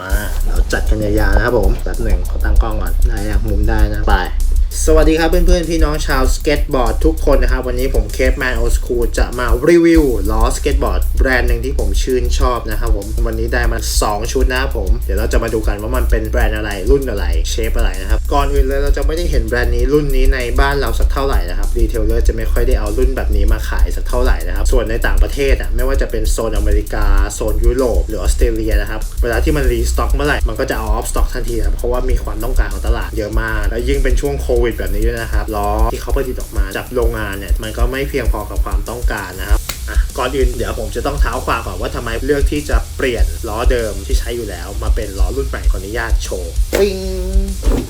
มา เราจัดกันยาวๆนะครับผมแป๊บหนึ่งขอตั้งกล้องก่อนได้ยังมุมได้นะไป สวัสดีครับเพื่อนๆ พี่น้องชาวสเก็ตบอร์ดทุกคนนะครับ วันนี้ผมเคปแมนโอสคูลจะมารีวิวล้อสเก็ตบอร์ดแบรนด์หนึ่งที่ผมชื่นชอบนะครับผมวันนี้ได้มา 2 ชุดนะครับผม เดี๋ยวเราจะมาดูกันว่ามันเป็นแบรนด์อะไรรุ่นอะไรเชฟอะไรนะครับ ก่อนอื่นเลยเราจะไม่ได้เห็นแบรนด์นี้รุ่นนี้ในบ้านเราสักเท่าไหร่นะครับรีเทลเลอร์จะไม่ค่อยได้เอารุ่นแบบนี้มาขายสักเท่าไหร่นะครับส่วนในต่างประเทศอะไม่ว่าจะเป็นโซนอเมริกาโซนยุโรปหรือออสเตรเลียนะครับเวลาที่มันรีสต็อกเมื่อไหร่มันก็จะเอาออฟสต็อกทันทีนะเพราะว่ามีความต้องการของตลาดเยอะมากแล้วยิ่งเป็นช่วงโควิดแบบนี้ด้วยนะครับล้อที่เขาผลิตออกมาจากโรงงานเนี่ยมันก็ไม่เพียงพอกับความต้องการนะครับก่อนอื่นเดี๋ยวผมจะต้องเท้าความก่อนว่าทำไมเลือกที่จะเปลี่ยนล้อเดิมที่ใช้อยู่แล้ว มาเป็นล้อรุ่นใหม่ขออนุญาตโชว์ปิ้ง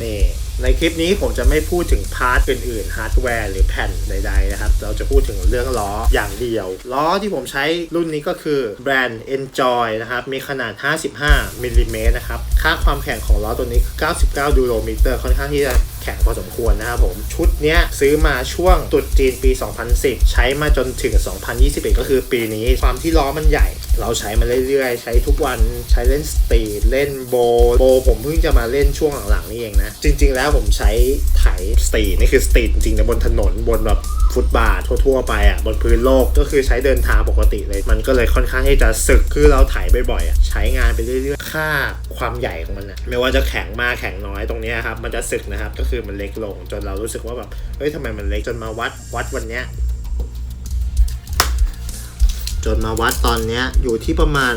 นี่ในคลิปนี้ผมจะไม่พูดถึงพาร์ทอื่นๆฮาร์ดแวร์หรือแผ่นใดๆนะครับ เราจะพูดถึงเรื่องล้ออย่างเดียว ล้อที่ผมใช้รุ่นนี้ก็คือแบรนด์ Enjoy นะครับ มีขนาด 55มิลลิเมตรนะครับ ค่าความแข็งของล้อตัวนี้คือ 99 ดูโรมิเตอร์ค่อนข้างที่จะ แข็งพอสมควรนะครับผม ชุดเนี้ยซื้อมาช่วงตุดจีนปี 2010 ใช้มาจนถึง 2021 ก็คือปีนี้ ความที่ล้อมันใหญ่ เราใช้มาเรื่อยๆ ใช้ทุกวันใช้เล่นสตรีทเล่นโบโบผมเพิ่งจะมาเล่นช่วงหลังๆนี่เองนะ จริง ๆ แล้วผมใช้ไถสตรีทนี่คือสตรีทจริงๆนะบนถนนบนแบบฟุตบาททั่วๆไปอะบนพื้นโลกก็คือใช้เดินทางปกติเลย มันก็เลยค่อนข้างที่จะสึกคือเราไถบ่อยๆอะใช้งานไปเรื่อยๆ ค่าความใหญ่ของมันอะไม่ว่าจะแข็งมากแข็งน้อยตรงนี้ครับมันจะสึกนะครับก็คือมันเล็กลงจนเรารู้สึกว่าแบบเฮ้ยทำไมมันเล็กจนมาวัดวัดวันเนี้ย จนมาวัดตอนนี้อยู่ที่ประมาณ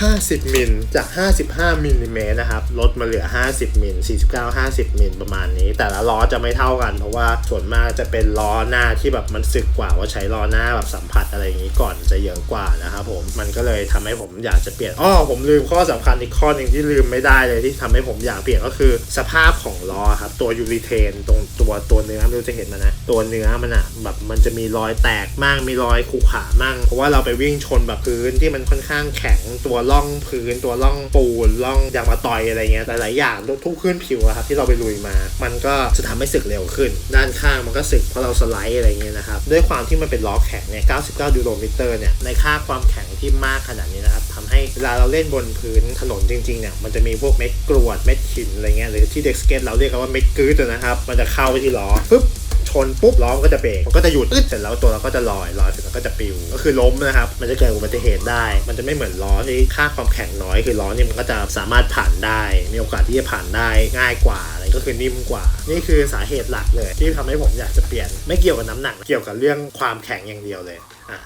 50 มิลจาก 55 มิลลิเมตรนะครับ ลดมาเหลือ 50 มิล 49 50 มิลประมาณนี้ แต่ละล้อจะไม่เท่ากัน เพราะว่าส่วนมากจะเป็นล้อหน้าที่แบบมันสึกกว่าว่าใช้ล้อหน้าแบบสัมผัสอะไรอย่างนี้ก่อนจะเยอะกว่านะครับผม มันก็เลยทำให้ผมอยากจะเปลี่ยน อ้อ ผมลืมข้อสำคัญอีกข้อหนึ่งที่ลืมไม่ได้เลยที่ทำให้ผมอยากเปลี่ยนก็คือสภาพของล้อครับตัวยูริเทนตรงตัวตัวเนื้อไม่รู้จะเห็นมันนะ ตัวเนื้อมันอะแบบมันจะมีรอยแตกมั่งมีรอยขูขระมั่งเพราะว่าเราไปวิ่งชนแบบพื้นที่มันค่อนข้างแข็งตัวร่องพื้นตัวร่องปูนร่องยางมาตอยอะไรเงี้ยหลายๆอย่างทุกขึ้นผิวอะครับที่เราไปลุยมา มันก็จะทำให้สึกเร็วขึ้น ด้านข้างมันก็สึกเพราะเราสไลด์อะไรเงี้ยนะครับด้วยความที่มันเป็นล้อแข็งเนี่ย 99ดูโรมิเตอร์เนี่ยในค่าความแข็งที่มากขนาดนี้นะครับทำให้เวลาเราเล่นบนพื้นถนนจริงๆเนี่ยมันจะมีพวกเม็ดกรวดเม็ดหินอะไรเงี้ยหรือที่เด็กสเก็ตเราเรียกกันว่าเม็ดกรืดนะครับมันจะเข้าไปที่ล้อปึ๊บ ชนปุ๊บล้อมก็จะเบรกมันก็จะหยุดอึดเสร็จแล้วตัวเราก็จะลอยลอยเสร็จแล้วก็จะปิว ก็คือล้มนะครับ มันจะเกิดอุบัติเหตุได้ มันจะไม่เหมือนล้อที่ค่าความแข็งน้อย คือล้อเนี่ยมันก็จะสามารถผ่านได้ มีโอกาสที่จะผ่านได้ง่ายกว่าอะไรก็คือนิ่มกว่า นี่คือสาเหตุหลักเลย ที่ทำให้ผมอยากจะเปลี่ยน ไม่เกี่ยวกับน้ำหนัก เกี่ยวกับเรื่องความแข็งอย่างเดียวเลยอะ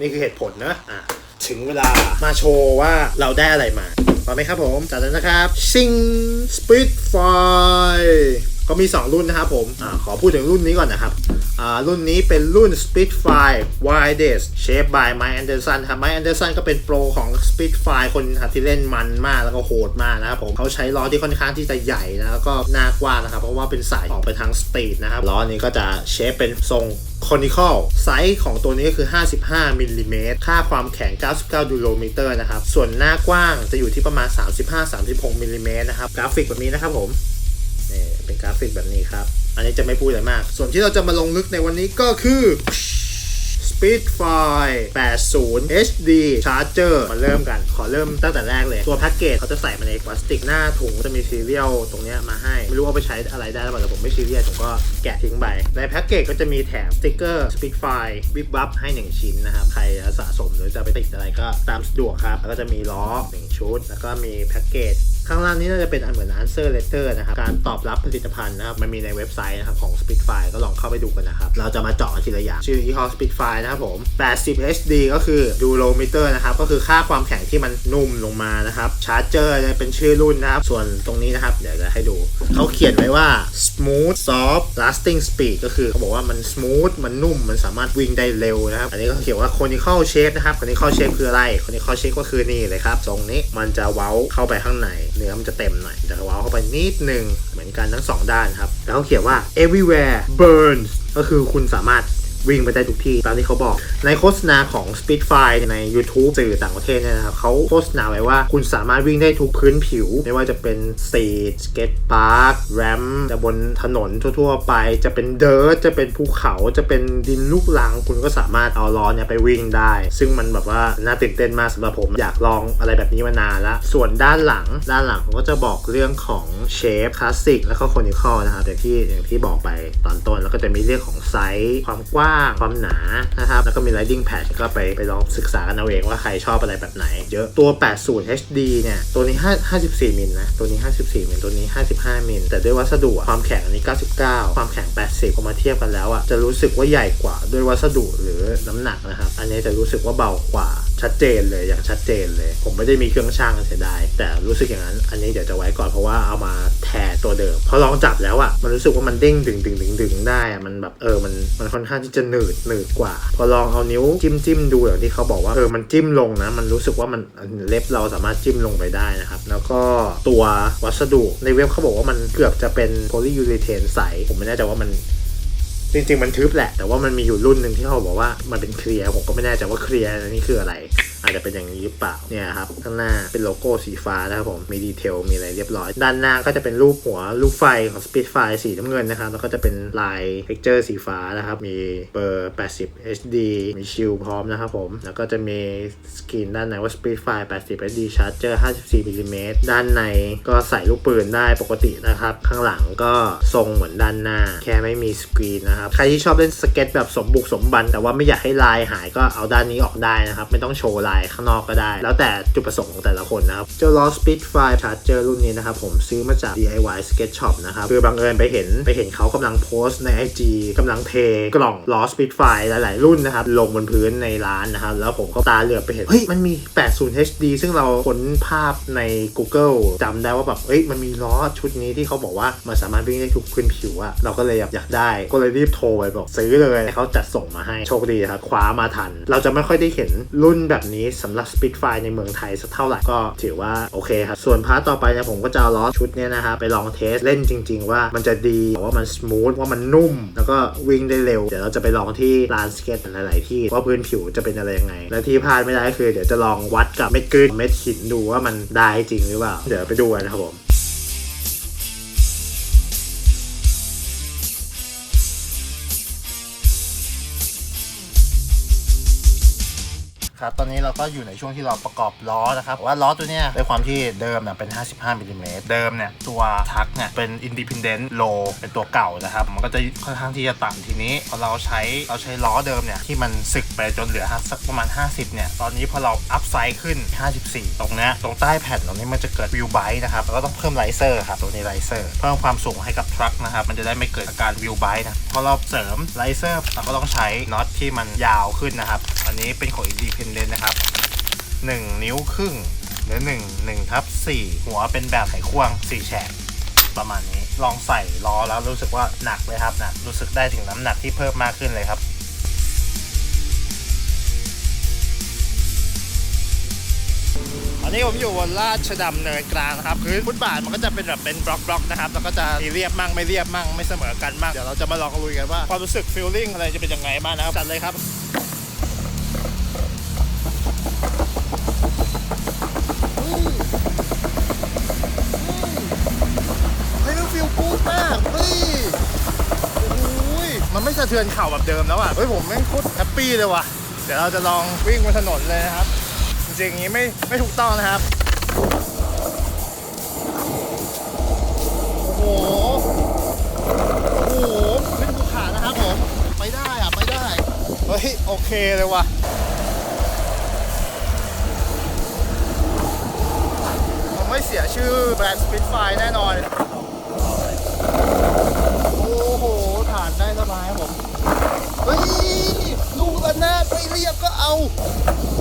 นี่คือเหตุผลนะอะถึงเวลามาโชว์ว่าเราได้อะไรมาพร้อมไหมครับผมจัดแล้วนะครับ ซิงสปิดไฟ ก็มี 2 รุ่นนะครับผมอขอพูดถึงรุ่นนี้ก่อนนะครับ รุ่นนี้เป็นรุ่น Spitfire Widest Shape by Mike Anderson ครับ Mike Anderson ก็เป็นโปรของ Spitfire คนคที่เล่นมันมากแล้วก็โหดมากนะครับผมเขาใช้ล้อที่ค่อนข้างที่จะใหญ่นะแล้วก็หน้ากว้างนะครับ เพราะว่าเป็นสายออกไปทางสตรีทนะครับล้อนี้ก็จะเชฟเป็นทรงคอนิคอลไซส์ของตัวนี้ก็คือ 55มิลลิเมตรค่าความแข็ง 99ดูโรมิเตอร์นะครับ ส่วนหน้ากว้างจะอยู่ที่ประมาณ 35-36มิลลิเมตรนะครับ กราฟิกแบบนี้นะครับผม เป็นกราฟิกแบบนี้ครับ อันนี้จะไม่พูดอะไรมาก ส่วนที่เราจะมาลงลึกในวันนี้ก็คือ Speedfire 80 HD Charger มาเริ่มกัน ขอเริ่มตั้งแต่แรกเลย ตัวแพ็กเกจเขาจะใส่มาในพลาสติกหน้าถุงจะมีซีเรียลตรงนี้มาให้ ไม่รู้เอาไปใช้อะไรได้หรือเปล่าแต่ผมไม่ซีเรียสผมก็แกะทิ้งไป ในแพ็กเกจก็จะมีแถมสติกเกอร์ Speedfire วิบวับให้ 1 ชิ้นนะครับ ใครสะสมหรือจะไปติดอะไรก็ตามสะดวกครับ แล้วก็จะมีล้อ 1 ชุด แล้วก็มีแพ็กเกจ ข้างล่างนี้น่าจะเป็นอันเหมือน answer letter นะครับ การตอบรับผลิตภัณฑ์นะครับ มันมีในเว็บไซต์นะครับของ Spitfire ก็ลองเข้าไปดูกันนะครับ เราจะมาเจาะทีละอย่าง ชื่อยี่ห้อ Spitfire นะครับผม 80 HD ก็คือ Durometer นะครับ ก็คือค่าความแข็งที่มันนุ่มลงมานะครับ Charger เป็นชื่อรุ่นนะครับ ส่วนตรงนี้นะครับ เดี๋ยวจะให้ดู เขาเขียนไว้ว่า smooth soft lasting speed ก็คือเขาบอกว่ามัน smooth มันนุ่ม มันสามารถวิ่งได้เร็วนะครับ อันนี้ก็เขียนว่า conical shape นะครับ conical shape คืออะไร conical shape ก็คือนี่เลยครับทรงนี้มันจะเว้าเข้าไปข้างใน นื้อมันจะเต็มหน่อยจะเว้าเข้าไปนิดนึงเหมือนกันทั้งสองด้านครับ แล้วเขาเขียนว่า everywhere burns ก็คือคุณสามารถ วิ่งไปได้ทุกที่ตามที่เขาบอก ในโฆษณาของ Speedfire ใน YouTube สื่อต่างประเทศเนี่ยนะครับเขาโฆษณาไว้ว่าคุณสามารถวิ่งได้ทุกพื้นผิว ไม่ว่าจะเป็นสตรีทสเก็ตพาร์คแรมจะบนถนนทั่วๆ ไป จะเป็นเดิร์จะเป็นภูเขาจะเป็นดินลูกลัง คุณก็สามารถเอาล้อเนี่ยไปวิ่งได้ ซึ่งมันแบบว่าน่าตื่นเต้นมากสำหรับผมอยากลองอะไรแบบนี้มานานละส่วนด้านหลังด้านหลังผมก็จะบอกเรื่องของเชฟคลาสสิกแล้วก็คอนิคอลนะครับอย่างที่อย่างที่บอกไปตอนต้นแล้วก็จะมีเรื่องของไซส์ความกว้างความหนานะครับแล้วก็มี riding patch ก็ไปไปลองศึกษากันเอาเองว่าใครชอบอะไรแบบไหน เยอะตัว 80 HD เนี่ย ตัวนี้ 5 54 มิลนะ ตัวนี้ 54 มิล ตัวนี้ 55 มิล แต่ด้วยวัสดุความแข็งอันนี้ 99 ความแข็ง 80พอมาเทียบกันแล้วอะจะรู้สึกว่าใหญ่กว่าด้วยวัสดุหรือน้ำหนักนะครับ อันนี้จะรู้สึกว่าเบากว่า ชัดเจนเลยอย่างชัดเจนเลย ผมไม่ได้มีเครื่องช่างเสียดายแต่รู้สึกอย่างนั้น อันนี้เดี๋ยวจะไว้ก่อนเพราะว่าเอามาแทนตัวเดิมพอลองจับแล้วอะมันรู้สึกว่ามันเด้งดึงดึงดึงดึงได้อะมันแบบเออมันมันค่อนข้างที่จะหนืดหนืดกว่า พอลองเอานิ้วจิ้มจิ้มดูอย่างที่เขาบอกว่าเออมันจิ้มลงนะ มันรู้สึกว่ามันเล็บเราสามารถจิ้มลงไปได้นะครับ แล้วก็ตัววัสดุในเว็บเขาบอกว่ามันเกือบจะเป็นโพลียูริเทนใสผมไม่แน่ใจว่ามัน จริงๆมันทึบแหละ แต่ว่ามันมีอยู่รุ่นหนึ่งที่เขาบอกว่ามันเป็นเคลียร์ผมก็ไม่แน่ใจว่าเคลียร์นี่คืออะไร อาจจะเป็นอย่างนี้หรือเปล่าเนี่ยครับข้างหน้าเป็นโลโก้สีฟ้านะครับผมมีดีเทลมีอะไรเรียบร้อย ด้านหน้าก็จะเป็นรูปหัวลูกไฟของ Speedfire สีน้ำเงินนะครับแล้วก็จะเป็นลาย texture สีฟ้านะครับ มีเบอร์ 80 HD มีชิลพร้อมนะครับผม แล้วก็จะมีสกรีนด้านในว่า Speedfire 80 HD Charger 54มิลลิเมตรด้านในก็ใส่ลูกปืนได้ปกตินะครับ ข้างหลังก็ทรงเหมือนด้านหน้า แค่ไม่มีสกรีนนะครับ ใครที่ชอบเล่นสเก็ตแบบสมบุกสมบัน แต่ว่าไม่อยากให้ลายหายก็เอาด้านนี้ออกได้นะครับ ไม่ต้องโชว์ลายข้างนอกก็ได้ แล้วแต่จุดประสงค์ของแต่ละคนนะครับ เจ้าล้อ Speedfire Charger รุ่นนี้นะครับผมซื้อมาจาก DIY Skate Shop นะครับคือบังเอิญไปเห็นไปเห็นเขากำลังโพสต์ใน IG กำลังเทกล่องล้อ Speedfire หลาย ๆ รุ่นนะครับ ลงบนพื้นในร้านนะครับ แล้วผมก็ตาเหลือบไปเห็น เฮ้ย มันมี 80 HD ซึ่งเราค้นภาพใน Google จำได้ว่าแบบเอ้ยมันมีล้อชุดนี้ที่เขาบอกว่ามันสามารถวิ่งได้ทุกพื้นผิวอะเราก็เลยอยากอยากได้ ก็เลยรีบโทรไปบอกซื้อเลยเขาจัดส่งมาให้โชคดีครับคว้ามาทัน เราจะไม่ค่อยได้เห็นรุ่นแบบนี้สำหรับ Spitfire ในเมืองไทยสักเท่าไหร่ก็ถือว่าโอเคครับ ส่วนพาร์ทต่อไปเนี่ยผมก็จะเอาล้อชุดเนี้ยนะครับไปลองเทสเล่นจริง ๆ ว่ามันจะดีว่ามันสมูทว่ามันนุ่ม แล้วก็วิ่งได้เร็ว เดี๋ยวเราจะไปลองที่ลานสเก็ตหลาย ๆ ที่ว่าพื้นผิวจะเป็นอะไรยังไง และที่พลาดไม่ได้คือ เดี๋ยวจะลองวัดกับเม็ดกรีนเม็ดหินดูว่ามันได้จริงหรือเปล่าเดี๋ยวไปดูกันครับผม ครับ ตอนนี้เราก็อยู่ในช่วงที่เราประกอบล้อนะครับว่าล้อตัวเนี้ยด้วยความที่เดิมเนี่ยเป็น 55มิลลิเมตรเดิมเนี่ยตัวทักเนี่ยเป็น independent low เป็นตัวเก่านะครับ มันก็จะค่อนข้างที่จะต่ำทีนี้พอเราใช้เราใช้ล้อเดิมเนี่ยที่มันสึกไปจนเหลือสักประมาณ 50เนี่ยตอนนี้พอเราอัพไซด์ขึ้น 54 ตรงเนี้ยตรงใต้แผ่นตรงนี้มันจะเกิดวิวไบต์นะครับแล้วก็ต้องเพิ่มไลเซอร์ครับตัวนี้ไลเซอร์เพิ่มความสูงให้กับทรัคนะครับมันจะได้ไม่เกิดอาการวิวไบต์นะพอเราเสริมไลเซอร์เราก็ต้องใช้น็อตที่มันยาวขึ้นนะครับ อันนี้เป็นของ Independent นะครับ 1 นิ้วครึ่งหรือ1 1ทับ4หัวเป็นแบบไขควง4แฉกประมาณนี้ ลองใส่ล้อแล้วรู้สึกว่าหนักเลยครับหนักรู้สึกได้ถึงน้ำหนักที่เพิ่มมากขึ้นเลยครับตอนนี้ผมอยู่บนลาดชดำเนินกลางนะครับพื้นฟุตบาทมันก็จะเป็นแบบเป็นบล็อกบล็อกๆนะครับแล้วก็จะมีเรียบมั่งไม่เรียบมั่งไม่เสมอกันมั่งเดี๋ยวเราจะมาลองลุยกันว่าความรู้สึกฟีลลิ่งอะไรจะเป็นยังไงบ้างนะครับจัดเลยครับะเทือนเข่าแบบเดิมแล้วอะเฮ้ยผมแม่งโคตรแฮปปี้เลยว่ะเดี๋ยวเราจะลองวิ่งบนถนนเลยนะครับ จริงๆอย่างนี้ไม่ไม่ถูกต้องนะครับ โอ้โห โอ้โหไม่ถูกขานะครับผม ไปได้อะ ไปได้ เฮ้ย โอเคเลยว่ะผมไม่เสียชื่อแบรนด์ Spitfire แน่นอนานได้สบายครับผมเฮ้ยลูกระนาดไม่เรียบก็เอา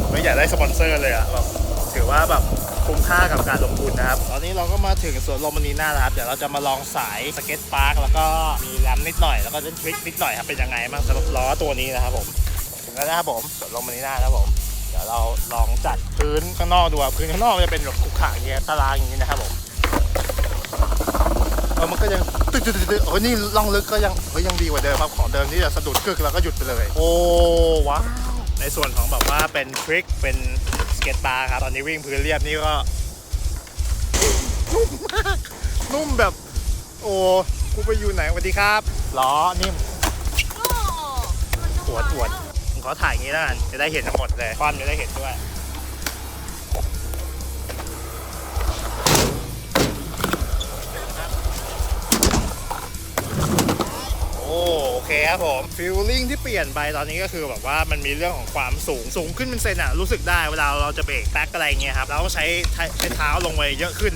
ไม่อยากได้สปอนเซอร์เลยอะแบบถือว่าแบบคุ้มค่ากับการลงทุนนะครับ ตอนนี้เราก็มาถึงสวนลมนีน่าแล้วครับ เดี๋ยวเราจะมาลองสายสเก็ตพาร์คแล้วก็มีแรมนิดหน่อย แล้วก็เล่นทริคนิดหน่อยครับ เป็นยังไงบ้างสำหรับล้อตัวนี้นะครับผม ถึงแล้วนะครับผมสวนลมนีน่านะครับผม เดี๋ยวเราลองจัดพื้นข้างนอกดูอะพื้นข้างนอกมันจะเป็นแบบขรุขระอย่างเงี้ยตารางอย่างงี้นะครับผมเอแล้วมันก็ยังตึ๊ดตึ๊ดตึ๊ดโอ้ยนี่ล่องลึกก็ยังเฮ้ยยังดีกว่าเดิมครับของเดิมที่จะสะดุดกึกแล้วก็หยุดไปเลย โอ้ว้าวในส่วนของแบบว่าเป็นทริคเป็นสเก็ตบาร์ครับตอนนี้วิ่งพื้นเรียบนี่ก็นุ่มมากนุ่มแบบ โอ้กูไปอยู่ไหนสวัสดีครับล้อนิ่มปวดปวดผมขอถ่ายอย่างนี้แล้วกันจะได้เห็นทั้งหมดเลยความจะได้เห็นด้วย เคครับผมฟิลลิ่งที่เปลี่ยนไปตอนนี้ก็คือแบบว่ามันมีเรื่องของความสูงสูงขึ้นเป็นเซนอะรู้สึกได้เวลาเราจะเบรกแบ็กอะไรเงี้ยครับเราต้องใช้ใช้เท้าลงไปเยอะขึ้น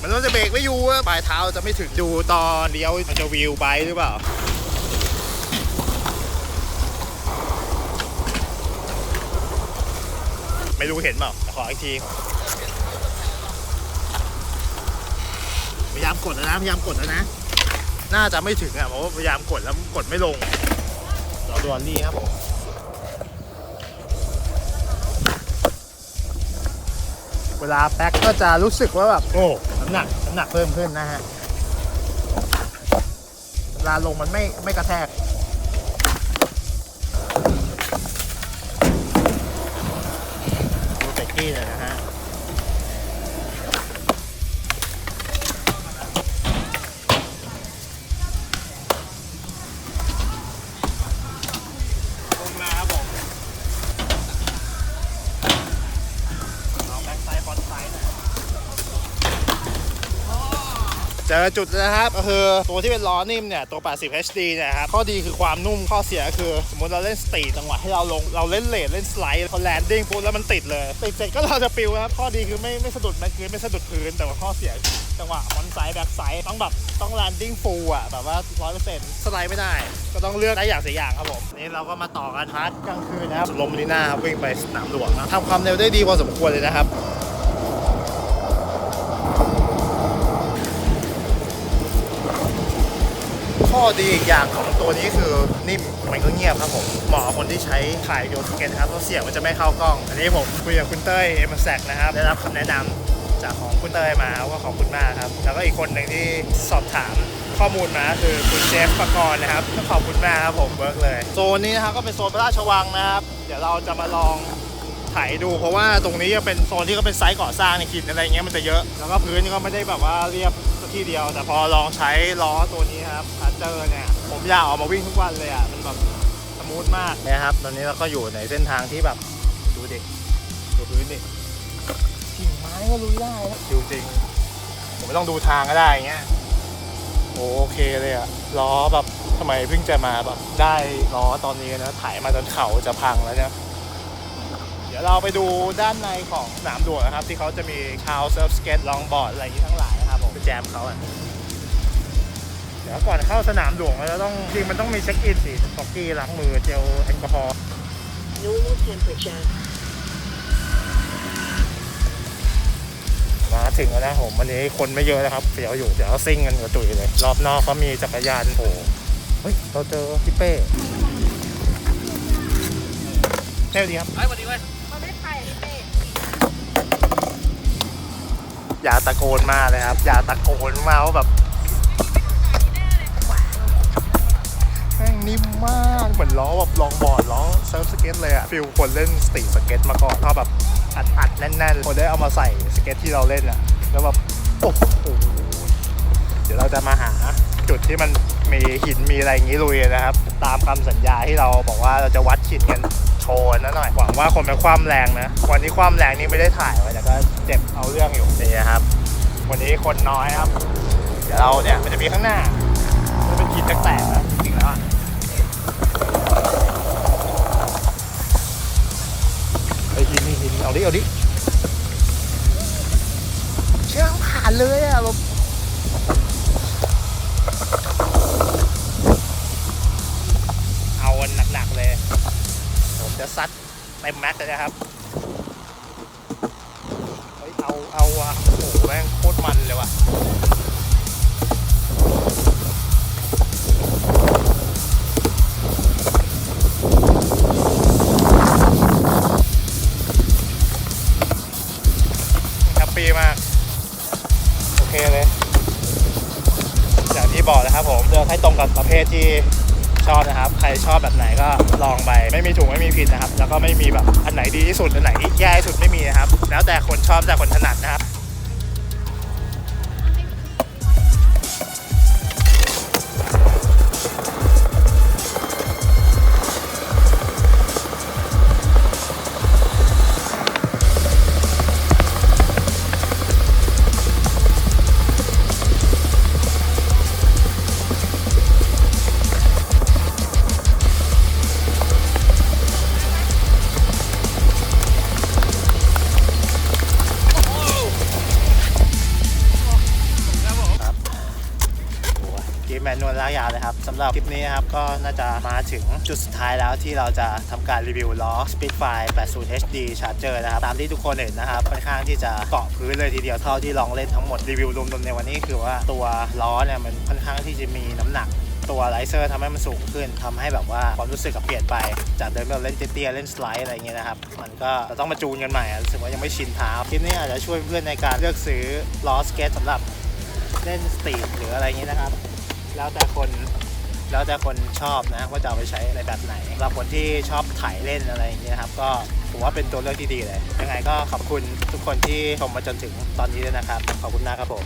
มันต้องจะเบรกไม่อยู่อะปลายเท้าจะไม่ถึงดูตอนเลี้ยวมันจะวิวไปหรือเปล่าไม่รู้เห็นเปล่าขออีกทีพยายามกดแล้วนะพยายามกดแล้วนะ น่าจะไม่ถึงอะเพราะว่าพยายามกดแล้วกดไม่ลงเราดูอันนี้ครับผมเวลาแพ็คก็จะรู้สึกว่าแบบโอ้น้ำหนักน้ำหนักเพิ่มขึ้นนะฮะเวลาลงมันไม่ไม่กระแทก อจุดนะครับก็คือตัวที่เป็นล้อนิ่มเนี่ยตัว 80 HD เนี่ยครับข้อดีคือความนุ่มข้อเสียคือ สมมติเราเล่นสตรีทจังหวะให้เราลงเราเล่นเลทเล่นสไลด์พอแลนดิ้งปุ๊บแล้วมันติดเลย ติดเสร็จก็เราจะปิวครับข้อดีคือไม่ไม่สะดุดแบ็คพื้นไม่สะดุดพื้นแต่ว่าข้อเสียจังหวะฟอนไซด์แบ็คไซด์ต้องแบบต้องแลนดิ้งฟูลอะแบบว่า100%สไลด์ไม่ได้ ก็ต้องเลือกได้อย่างเสียอย่างครับผมนี่เราก็มาต่อกันพาร์ทกลางคืนนะครับลมนีน่าครับวิ่งไปสนามหลวงนะทำความเร็วได้ดีพอสมควรเลยนะครับ ข้อดีอีกอย่างของตัวนี้คือนิ่มมันก็เงียบครับผมเหมาะกับคนที่ใช้ถ่ายโยนสเก็ตนะครับเพราะเสียงมันจะไม่เข้ากล้อง อันนี้ผมคุยกับคุณเต้ยเอ็มแซกนะครับได้รับคำแนะนำจากของคุณเต้ยมาก็ขอบคุณมากครับ แล้วก็อีกคนหนึ่งที่สอบถามข้อมูลมาคือคุณเจฟปกรณ์นะครับก็ขอบคุณมากครับผมเวิร์กเลยโซนนี้นะครับก็เป็นโซนพระราชวังนะครับ เดี๋ยวเราจะมาลองถ่ายดูเพราะว่าตรงนี้จะเป็นโซนที่เขาเป็นไซต์ก่อสร้างในหินอะไรเงี้ยมันจะเยอะแล้วก็พื้นก็ไม่ได้แบบว่าเรียบ ที่เดียว แต่พอลองใช้ล้อตัวนี้ครับพันเจอร์เนี่ย ผมอยากออกมาวิ่งทุกวันเลยอะ มันแบบสมูทมากนะครับ ตอนนี้เราก็อยู่ในเส้นทางที่แบบดูดิดูพื้นดิกิ่งไม้ก็ลุยได้นะจริงๆผมไม่ต้องดูทางก็ได้อย่างเงี้ยโอเคเลยอะล้อแบบทำไมเพิ่งจะมาแบบได้ล้อตอนนี้นะถ่ายมาจนเข่าจะพังแล้วเนี่ยเดี๋ยวเราไปดูด้านในของสนามหลวงนะครับ ที่เขาจะมีชาวเซิร์ฟสเก็ตลองบอร์ดอะไรอย่างนี้ทั้งหลาย แจมเขาอะเดี๋ยวก่อนเข้าสนามหลวงเราจะต้องจริงมันต้องมีเช็คอินสิสต็อกกี้ล้างมือเจลแอลกอฮอล์ Normal temperature. มาถึงแล้วนะผมวันนี้คนไม่เยอะนะครับเดี๋ยวอยู่เดี๋ยวซิ่งกันกับตุ๋ยเลย รอบนอกเขามีจักรยานโอ้โหเฮ้ยเราเจอพี่เป้เท่ดีครับมันไม่ไผ่ อย่าตะโกนมาเลยครับ อย่าตะโกนมาว่าแบบแม่งนิ่มมากเหมือนล้อแบบลองบอร์ดล้อเซิร์ฟสเก็ตเลยอะฟิลคนเล่นสตรีทสเก็ตมาก่อนถ้าแบบอัดอัดๆแน่นๆคนได้เอามาใส่สเก็ตที่เราเล่นอะแล้วแบบโอ้โหเดี๋ยวเราจะมาหาจุดที่มันมีหินมีอะไรอย่างนี้ลุยนะครับ ตามคำสัญญาที่เราบอกว่าเราจะวัดหินกัน โชว์นะหน่อย หวังว่าคนไม่คว่ำแรงนะ วันนี้คว่ำแรงนี่ไม่ได้ถ่ายไว้แต่ก็เจ็บเอาเรื่องอยู่นี่นะครับ วันนี้คนน้อยครับ เดี๋ยวเราเนี่ยมันจะมีข้างหน้ามันเป็นหินแตกๆนะจริงๆแล้วอะไอหินนี่หินเอาดิเอาดิเชื่อผ่านเลยอะเรา เต็มแม็กซ์เลยนะครับ เฮ้ย เอา เอาอะโอ้โหแม่งโคตรมันเลยว่ะแฮปปี้มาก โอเคเลย อย่างที่บอกนะครับผม เลือกให้ตรงกับประเภทที่ ชอบนะครับ ใครชอบแบบไหนก็ลองไป ไม่มีถูกไม่มีผิดนะครับ แล้วก็ไม่มีแบบอันไหนดีที่สุดอันไหนแย่ที่สุดไม่มีนะครับ แล้วแต่คนชอบแต่คนถนัดนะครับครับำหรับคลิปนี้ครับ ก็น่าจะมาถึงจุดสุดท้ายแล้วที่เราจะทำการรีวิวล้อ Speedfire 80 HD Charger นะครับ ตามที่ทุกคนเห็นนะครับ ค่อนข้างที่จะเกาะพื้นเลยทีเดียวเท่าที่ลองเล่นทั้งหมดรีวิวรวมๆในวันนี้คือว่าตัวล้อเนี่ยมันค่อนข้างที่จะมีน้ำหนักตัวไลเซอร์ทำให้มันสูงขึ้นทำให้แบบว่าความรู้สึกกับเปลี่ยนไป จากเดิมเราเล่นเตี้ยเล่นสไลด์อะไรอย่างเงี้ยนะครับ มันก็ต้องมาจูนกันใหม่รู้สึกว่ายังไม่ชินเท้าคลิปนี้อาจจะช่วยเพื่อนในการเลือกซื้อล้อสเก็ตสำหรับเล่นสตรีทหรืออะไรอย่างนี้นะครับ แล้วแต่คน แล้วแต่คนชอบนะว่าจะเอาไปใช้อะไรแบบไหนสำหรับคนที่ชอบถ่ายเล่นอะไรอย่างเงี้ยครับก็ผมว่าเป็นตัวเลือกที่ดีเลย ยังไงก็ขอบคุณทุกคนที่ชมมาจนถึงตอนนี้ด้วยนะครับ ขอบคุณมากครับผม